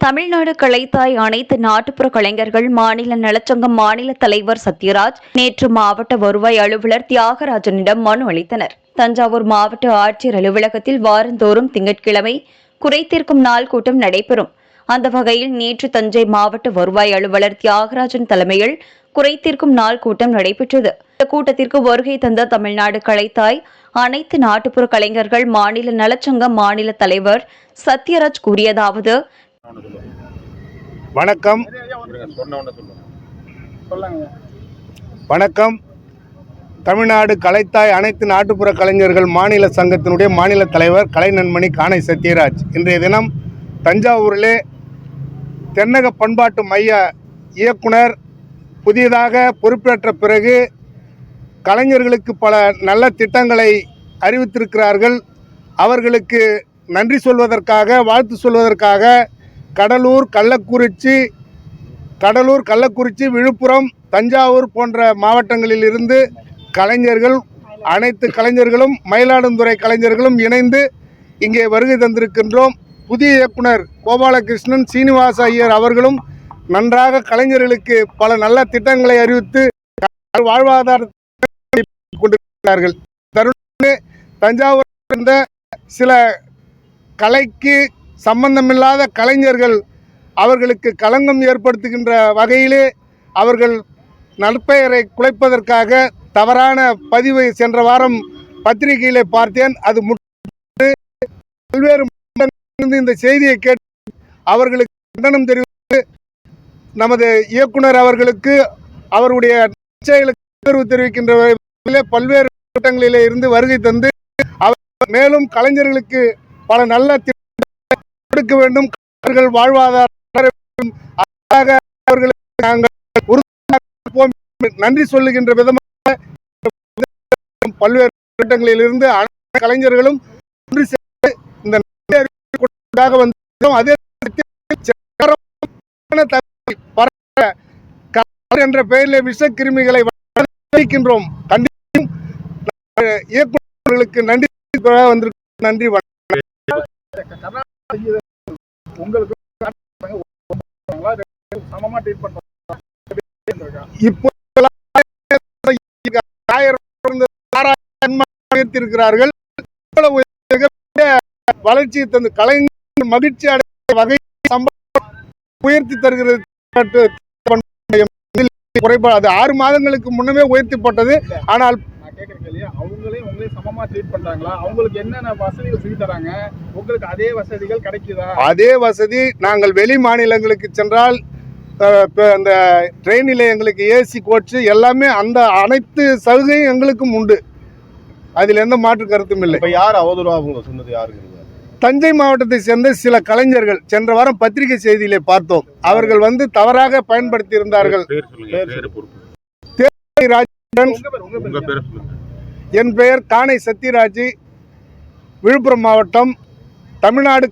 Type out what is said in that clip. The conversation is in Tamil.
தமிழ்நாடு கலைத்தாய் அனைத்து நாட்டுப்புற கலைஞர்கள் மாநில நலச்சங்கம் மாநில தலைவர் சத்யராஜ் நேற்று மாவட்ட வருவாய் அலுவலர் தியாகராஜனிடம் மனு அளித்தனர். தஞ்சாவூர் மாவட்ட ஆட்சியர் அலுவலகத்தில் வாரந்தோறும் திங்கட்கிழமை குறைதீர்க்கும் நாள் கூட்டம் நடைபெறும். அந்த வகையில் நேற்று தஞ்சை மாவட்ட வருவாய் அலுவலர் தியாகராஜன் தலைமையில் குறைதீர்க்கும் நாள் கூட்டம் நடைபெற்றது. இந்த கூட்டத்திற்கு வருகை தந்த தமிழ்நாடு கலைத்தாய் அனைத்து நாட்டுப்புற கலைஞர்கள் மாநில நலச்சங்கம் மாநில தலைவர் சத்யராஜ் கூறியதாவது வணக்கம். வணக்கம். தமிழ்நாடு கலைத்தாய் அனைத்து நாட்டுப்புற கலைஞர்கள் மாநில சங்கத்தினுடைய மாநில தலைவர் கலைநன்மணி காணை சத்யராஜ். இன்றைய தினம் தஞ்சாவூரிலே தென்னக பண்பாட்டு மைய இயக்குனர் புதியதாக பொறுப்பேற்ற பிறகு கலைஞர்களுக்கு பல நல்ல திட்டங்களை அறிவித்திருக்கிறார்கள். அவர்களுக்கு நன்றி சொல்வதற்காக வாழ்த்து சொல்வதற்காக கடலூர் கள்ளக்குறிச்சி கடலூர் கள்ளக்குறிச்சி விழுப்புரம் தஞ்சாவூர் போன்ற மாவட்டங்களில் இருந்து கலைஞர்கள் அனைத்து கலைஞர்களும் மயிலாடுதுறை கலைஞர்களும் இணைந்து இங்கே வருகை தந்திருக்கின்றோம். புதிய இயக்குனர் கோபாலகிருஷ்ணன் சீனிவாச ஐயர் அவர்களும் நன்றாக கலைஞர்களுக்கு பல நல்ல திட்டங்களை அறிவித்து வாழ்வாதாரத்தை கொண்டிருக்கிறார்கள். தருணமே தஞ்சாவூர் இருந்த சில கலைக்கு சம்பந்தமில்லாத கலைஞர்கள் அவர்களுக்கு களங்கம் ஏற்படுத்துகின்ற வகையிலே அவர்கள் நற்பெயரை குலைப்பதற்காக தவறான பதிவை சென்ற வாரம் பத்திரிகையிலே பார்த்தேன். அது முற்று பல்வேறு இந்த செய்தியை கேட்டு அவர்களுக்கு கண்டனம் தெரிவித்து நமது இயக்குனர் அவர்களுக்கு அவருடைய செயலுக்கு ஆதரவு தெரிவிக்கின்ற பல்வேறு கூட்டங்களிலே இருந்து வருகை தந்து அவர் மேலும் கலைஞர்களுக்கு பல நல்ல கொடுக்க வேண்டும். அவர்கள் வாழ்வாதாரம் அவர்களுக்கு நாங்கள் உறுதுணையாக நன்றி சொல்லுகின்ற விதமாக பல்வேறு திட்டங்களில் இருந்து அனைத்து கலைஞர்களும் ஒன்று சேர்ந்து இந்த நன்றி அறிவிப்புக்காக வந்தோம் அதே என்ற பெயரில் விஷக்கிருமிகளை வைக்கின்றோம் கண்டிப்பும் இயக்குநர்களுக்கு நன்றி வந்திருக்கும் நன்றி வணக்கம். உங்களுக்கு சமமா ட்ரீட் பண்றாங்க இப்போ ஆயிரம் இருந்த மிகப்பெரிய வளர்ச்சியை தந்து கலைஞர் மகிழ்ச்சி அடைய வகை சம்பளம் உயர்த்தி தருகிறது. குறைபாடு ஆறு மாதங்களுக்கு முன்னமே உயர்த்தப்பட்டது. ஆனால் கேட்கற கேள்வி அவங்களே உங்களே சமமா ட்ரீட் பண்றாங்களா? அவங்களுக்கு என்னென்ன வசதிகள் செஞ்சு தராங்க? உங்களுக்கு அதே வசதிகள் கிடைக்குதா? அதே வசதி நாங்கள் வெளி மாநிலங்களுக்கு சென்றால் அந்த ட்ரெயினில் எங்களுக்கு ஏசி கோச்சு எல்லாமே அந்த அனைத்து சலுகையும் எங்களுக்கும் உண்டு. அதில் எந்த மாற்று கருத்தும் இல்லை. இப்ப யார் அவதூறா அவங்க சொன்னது யாருங்க தஞ்சை மாவட்டத்தை சேர்ந்த சில கலைஞர்கள் சென்ற வாரம் பத்திரிகை செய்தியிலே பார்த்தோம். அவர்கள் வந்து தவறாக பயன்படுத்தி இருந்தார்கள் என் பெயர் கானை சத்யராஜ். விழுப்புரம் மாவட்டம் தமிழ்நாடு